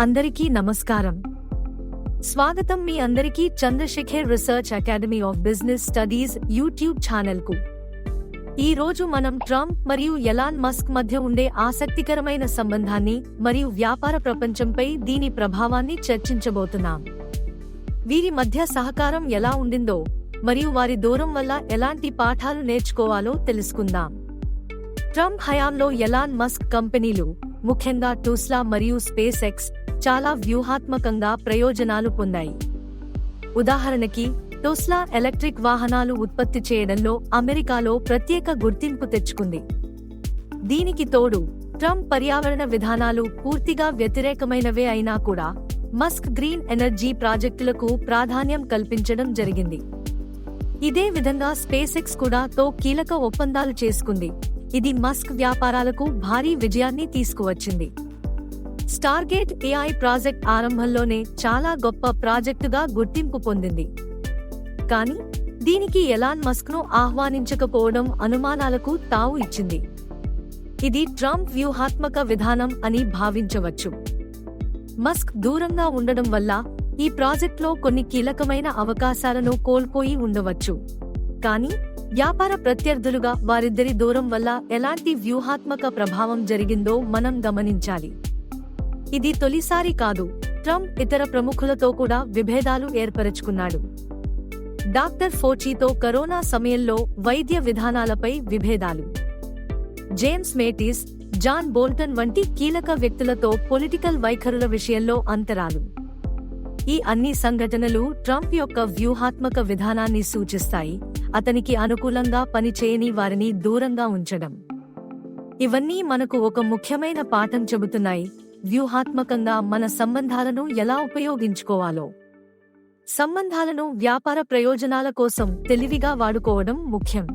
అందరికీ నమస్కారం. స్వాగతం మీ అందరికీ Chandrashekar research academy of business studies YouTube ఛానల్కు. ఈ రోజు మనం ట్రంప్ మరియు ఎలాన్ మస్క్ మధ్య ఉండే ఆసక్తికరమైన సంబంధాన్ని మరియు వ్యాపార ప్రపంచంపై దీని ప్రభావాన్ని చర్చించబోతున్నాం. వీరి మధ్య సహకారం ఎలా ఉండిందో మరియు వారి దూరం వల్ల ఎలాంటి పాఠాలు నేర్చుకోవాలో తెలుసుకుందాం. ట్రంప్ హయాంలో ఎలాన్ మస్క్ కంపెనీలు ముఖ్యంగా టూస్లా మరియు స్పేస్ ఎక్స్ చాలా వ్యూహాత్మకంగా ప్రయోజనాలు పొందాయి. ఉదాహరణకి టోస్లా ఎలక్ట్రిక్ వాహనాలు ఉత్పత్తి చేయడంలో అమెరికాలో ప్రత్యేక గుర్తింపు తెచ్చుకుంది. దీనికి తోడు ట్రంప్ పర్యావరణ విధానాలు పూర్తిగా వ్యతిరేకమైనవే అయినా కూడా మస్క్ గ్రీన్ ఎనర్జీ ప్రాజెక్టులకు ప్రాధాన్యం కల్పించడం జరిగింది. ఇదే విధంగా స్పేస్ ఎక్స్ కూడా తో కీలక ఒప్పందాలు చేసుకుంది. ఇది మస్క్ వ్యాపారాలకు భారీ విజయాన్ని తీసుకువచ్చింది. స్టార్గేట్ ఏఐ ప్రాజెక్ట్ ఆరంభంలోనే చాలా గొప్ప ప్రాజెక్టుగా గుర్తింపు పొందింది. కానీ దీనికి ఎలాన్ మస్క్ను ఆహ్వానించకపోవడం అనుమానాలకు తావు ఇచ్చింది. ఇది ట్రంప్ వ్యూహాత్మక విధానం అని భావించవచ్చు. మస్క్ దూరంగా ఉండడం వల్ల ఈ ప్రాజెక్ట్లో కొన్ని కీలకమైన అవకాశాలను కోల్పోయి ఉండవచ్చు. కానీ వ్యాపార ప్రత్యర్థులుగా వారిద్దరి దూరం వల్ల ఎలాంటి వ్యూహాత్మక ప్రభావం జరిగిందో మనం గమనించాలి. ఇది తొలిసారి కాదు. ట్రంప్ ఇతర ప్రముఖులతో కూడా విభేదాలు ఏర్పరచుకున్నాడు. డాక్టర్ ఫోచీతో కరోనా సమయంలో వైద్య విధానాలపై విభేదాలు. జేమ్స్ మేటిస్ జాన్ బోల్టన్ వంటి కీలక వ్యక్తులతో పొలిటికల్ వైఖరుల విషయంలో అంతరాలు. ఈ అన్ని సంఘటనలు ట్రంప్ యొక్క వ్యూహాత్మక విధానాన్ని సూచిస్తాయి. అతనికి అనుకూలంగా పనిచేయని వారిని దూరంగా ఉంచడం. ఇవన్నీ మనకు ఒక ముఖ్యమైన పాఠం చెబుతున్నాయి. వ్యూహాత్మకంగా మన సంబంధాలను ఎలా ఉపయోగించుకోవాలో. సంబంధాలను వ్యాపార ప్రయోజనాల కోసం తెలివిగా వాడుకోవడం ముఖ్యం.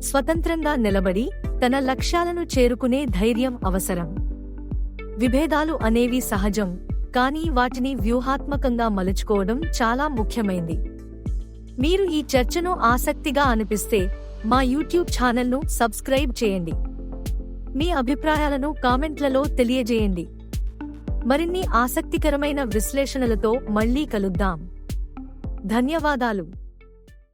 స్వతంత్రంగా నిలబడి తన లక్ష్యాలను చేరుకునే ధైర్యం అవసరం. విభేదాలు అనేవి సహజం కానీ వాటిని వ్యూహాత్మకంగా మలుచుకోవడం చాలా ముఖ్యమైంది. మీరు ఈ చర్చను ఆసక్తిగా అనిపిస్తే మా యూట్యూబ్ ఛానల్ను సబ్స్క్రైబ్ చేయండి. మీ అభిప్రాయాలను కామెంట్లలో తెలియజేయండి. మరిన్ని ఆసక్తికరమైన విశ్లేషణలతో మళ్ళీ కలుద్దాం. ధన్యవాదాలు.